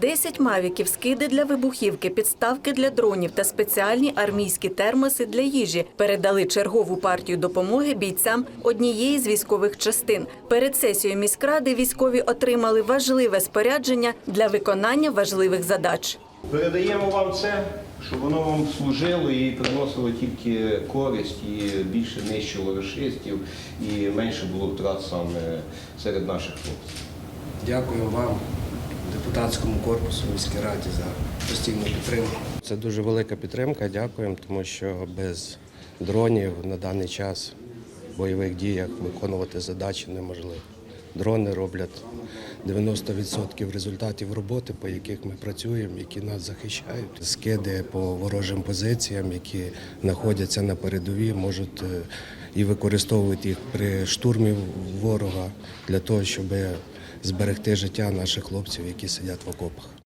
10 мавіків, скиди для вибухівки, підставки для дронів та спеціальні армійські термоси для їжі передали чергову партію допомоги бійцям однієї з військових частин. Перед сесією міськради військові отримали важливе спорядження для виконання важливих задач. Передаємо вам це, щоб воно вам служило і приносило тільки користь, і більше нищило рашистів, і менше було втрат саме серед наших хлопців. Дякую вам, депутатському корпусу міській раді за постійну підтримку. Це дуже велика підтримка. Дякуємо, тому що без дронів на даний час в бойових діях виконувати задачі неможливо. Дрони роблять 90% результатів роботи, по яких ми працюємо, які нас захищають. Скиди по ворожим позиціям, які знаходяться на передовій, можуть е, і використовувати їх при штурмі ворога для того, щоб зберегти життя наших хлопців, які сидять в окопах.